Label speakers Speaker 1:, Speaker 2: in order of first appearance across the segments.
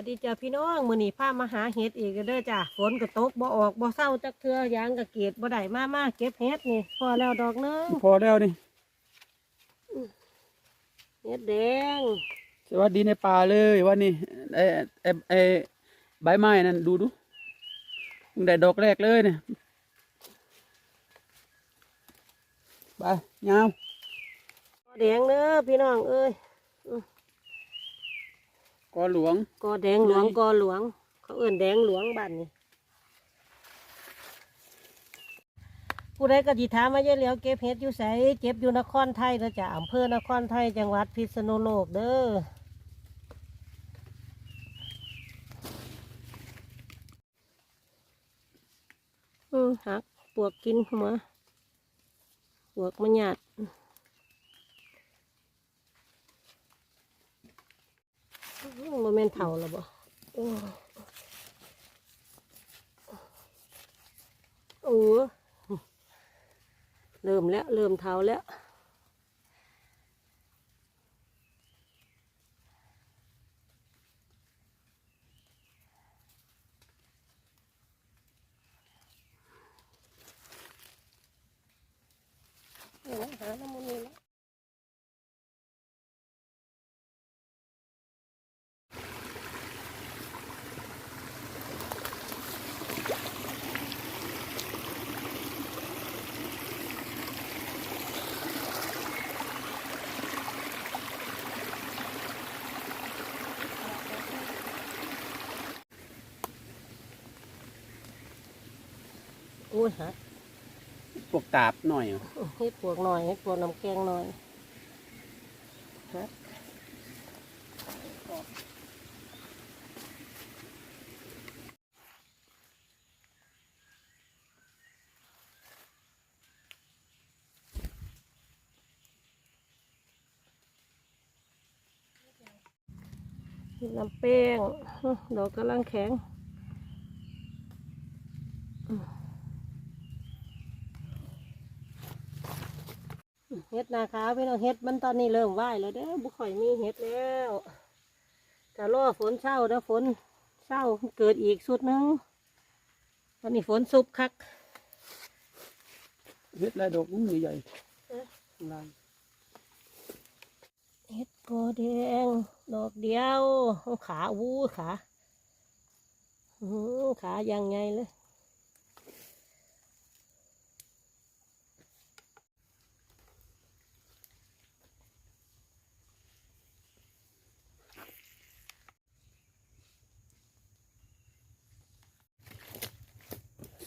Speaker 1: วัสดีจ้าพี่น้องมื้อนี้พามาหาเห็ดอีกเด้อจ้าฝนก็ตกบ่ออกบ่เศร้าจักเทื่อยางก็เกตบ่ได้มามาเก็บเห็ดนี่พอแล้วดอกหนึง
Speaker 2: พอแล้วนี่
Speaker 1: เห็ดแดง
Speaker 2: สวัสดีในป่าเลยวันนี้ไอ้ไอ้ไอ้ใบไม้นั่นดูดูเพิ่งได้ดอกแรกเลยเนี่ยไปยาว
Speaker 1: แดงเด้อพี่น้องเอ้ย
Speaker 2: กอหลวง
Speaker 1: กอแดงหลวงกอหลวง เขาเอิ้นแดงหลวงบ้านนี้ผู้ใดก็สิถามว่าย่าเหลียวเก็บเห็ดอยู่ไสเก็บอยู่นครไทยเด้อจ้าอำเภอนครไทยจังหวัดพิษณุโลกเด้ออืมหักปวกกินหัวปวกมันหยาด โมเมนเท่าแล้วบ่โอ้โอ้เริ่มแล้ว เริ่มเท่าแล้วเดี๋ยวนะหาน้ำมัน นี่แล้วโอ้ยฮะ
Speaker 2: พวกตาบหน่อย
Speaker 1: ให้ปวกหน่อยให้ปวกน้ำแกงหน่อยฮะน้ำแป้งดอกกำลังแข็ง เห็ดนาขาวพี่น้องเห็ดมันตอนนี้เริ่มไหวแล้วเด้อบุข่อยมีเห็ดแล้วแต่รอฝนเช้าเด้อฝนเช้าเกิดอีกสุดหนึงตอนนี้ฝนซุบคัก
Speaker 2: เฮ็ดลายดอกนู้นใหญ่
Speaker 1: เอ๊ะ
Speaker 2: ๆข้างล่าง
Speaker 1: เห็ดกอแดงดอกเดียวขาวูขาอื้อหือขายังไงเลย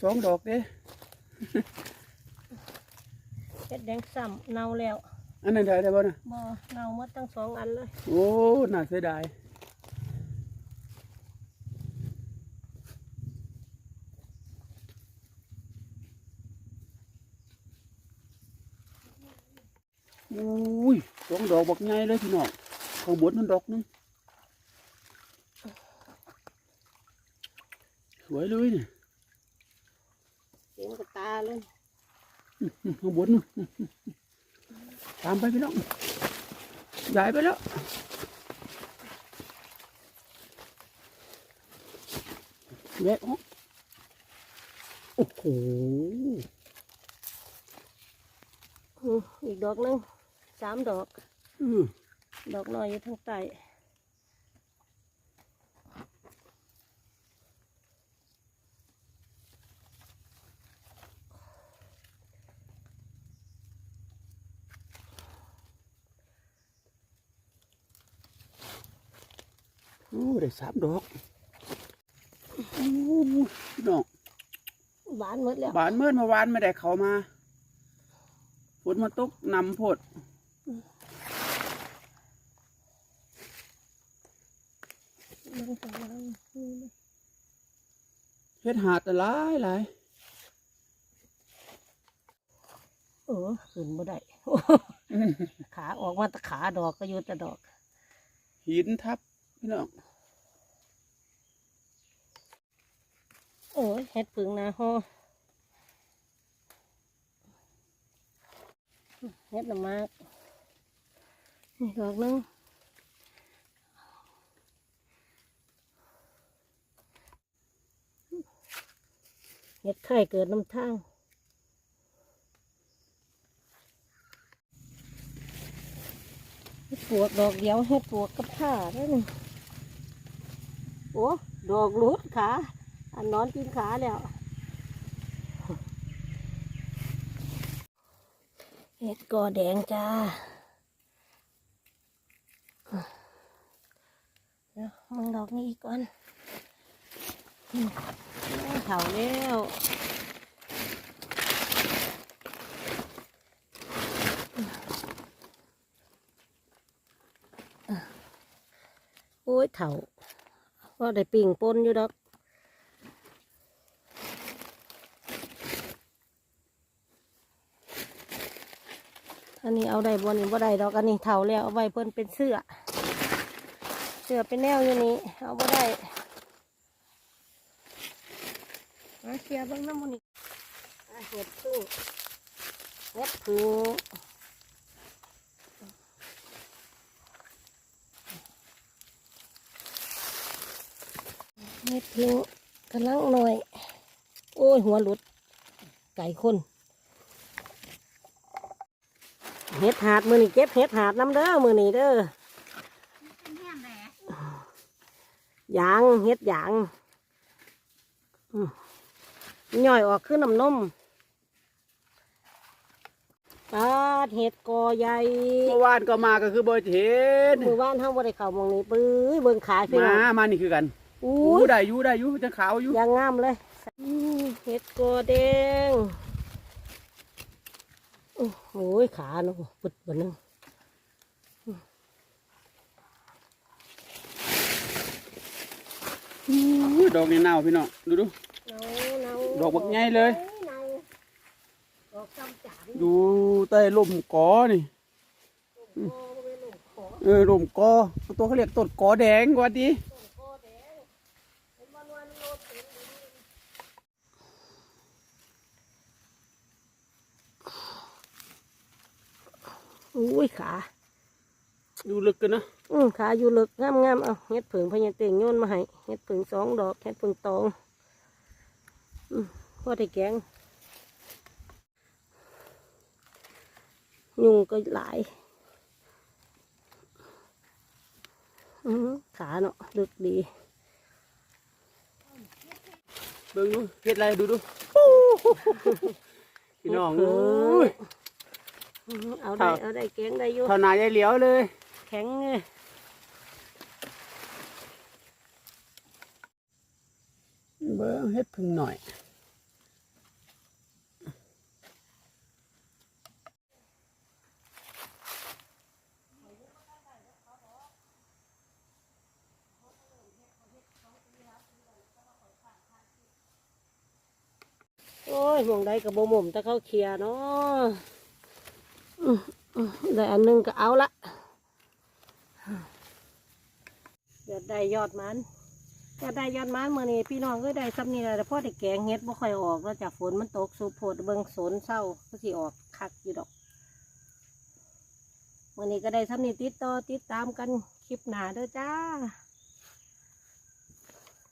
Speaker 2: สองดอกเด้
Speaker 1: เห็ดแดงซ้ำเน่าแล้ว
Speaker 2: อันนั้นได้ได้บ่นะ
Speaker 1: บ่เน่าหมดทั้งสองอันเลย
Speaker 2: โอ้น่าเสียดายอุ้ยสองดอกบักใหญ่เลยพี่น้องข้างบนนั่นดอกหนึงสวยเลยเนี่ย
Speaker 1: เห็นกับตาเลย
Speaker 2: อืมข้างบนนู่นตามไปพี่น้องย้ายไปแล้วแวะออกโอ้โห
Speaker 1: อืออีกดอกหนึงสามดอก
Speaker 2: อือ
Speaker 1: ดอกน้อยอยู่ทางใต้
Speaker 2: โอ้ได้สามดอกโอ้พี่น้อง
Speaker 1: หวานหมดแล้ว
Speaker 2: บานเมื่อเมื่อวานไม่ได้เขามาฝนมาตกนำโพด
Speaker 1: มันจะวางนี่นะ
Speaker 2: เฮ็ดหาดหลายหลาย
Speaker 1: เออขึ้นบ่ได้ขาออกมาแตะขาดอกก็อยู่แต่ดอก
Speaker 2: หินทับ พี่น้อง
Speaker 1: โอ้ยเห็ดผึ่งนะฮอเห็ดละมากนี่ดอกนึงเห็ดไข่เกิดน้ำทางเห็ดปวกดอกเดียวเห็ดปวกกับผ้าได้หนึ่ง โอ้ดอกหลุดขาอันนอนกินขาแล้วเห็ดกอแดงจ้าเดี๋ยวมึงดอกนี้อีกก่อนอืมโอ้ยเผาแล้วโอ้ยเถา ก็ได้ปิ่งปนอยู่ดอกอันนี้เอาได้บนนี้บ่ได้ดอกอันนี้เท่าแล้วเอาไว้เพิ่นเป็นเสื้อ เสื้อเป็นแนวอยู่นี่เอาบ่ได้มาเคลียร์บ้างน้ำมันนี่เห็ดพึ่งเห็ดพึ่ง เห็ดพึ่งกำลังหน่อย โอ้ย หัวหลุด ไก่คนเห็ดหาดมือนี่เก็บเห็ดหาดน้ำเด้อมือนี่เด้อยางเห็ดยางอืมย่อยออกขึ้นน้ำนมปาดเห็ดกอใหญ่
Speaker 2: เมื่อวานก็มาก็คือบ่เห็น
Speaker 1: มือว่านเท่าบ่ได้เข่ามองนี้ปื้ยเบิ่งขายพี่
Speaker 2: มา
Speaker 1: น้อง
Speaker 2: มานี่คือกัน
Speaker 1: อู้
Speaker 2: อู้
Speaker 1: ย
Speaker 2: ได้อยู่ได้อยู่จังขาวอยู่
Speaker 1: ยังงามเลยอืมเห็ดกอแดงโอ้โหขาเนาะปุดบนนึง
Speaker 2: อู้ดอกนี่เน่าพี่น้องดูดู
Speaker 1: เนาเนา
Speaker 2: ดอกบักใหญ่เลย
Speaker 1: เนาดอกจำจาน
Speaker 2: ดูใต้ลมกอนี่
Speaker 1: โอ้ไม่ลงขอ
Speaker 2: เออลมกอตัวเขาเรียกต้นกอแดงกว่าดี
Speaker 1: คอแดงเห็นมันวันโลดเต็มเลย อุ้ยขา
Speaker 2: ดูลึกกันนะ
Speaker 1: อืมขาอยู่ลึกงามงามๆเอาเฮ็ดผึ่งพญาเต่งโยนมาให้เฮ็ดผึ่งสองดอกเฮ็ดผึ่งตองอืมพอได้แกงยุงก็หลายอือหือขาเนาะลึกดี
Speaker 2: เบิ่งดูเฮ็ดอะไรดูดูพี่น้องเอ้ย
Speaker 1: อื้อหือเอาได้
Speaker 2: ครับ
Speaker 1: เอาได้แกงได้อยู่
Speaker 2: เท่านายายเหลียวเลย
Speaker 1: แข็งเลย
Speaker 2: เบิ่งเฮ็ดพึ่งหน่อย
Speaker 1: โอ้ยหมองได้กับโบหม่มแต่เขาเคลียร์เนาะอื้ออื้อ ได้อันหนึงก็เอาละเดี๋ยวได้ยอดมันก็ได้ยอดมันเมื่อนี้พี่น้องก็ได้ซ้ำนี่แหละแต่พ่อได้แกงเฮ็ดบ่ค่อยออกแล้วจากฝนมันตกสุโพดเบิ่งสนเศร้าก็สิออกคักอยู่ดอกเมื่อนี้ก็ได้ซ้ำนี่ติดต่อติดตามกันคลิปหนาเด้อจ้า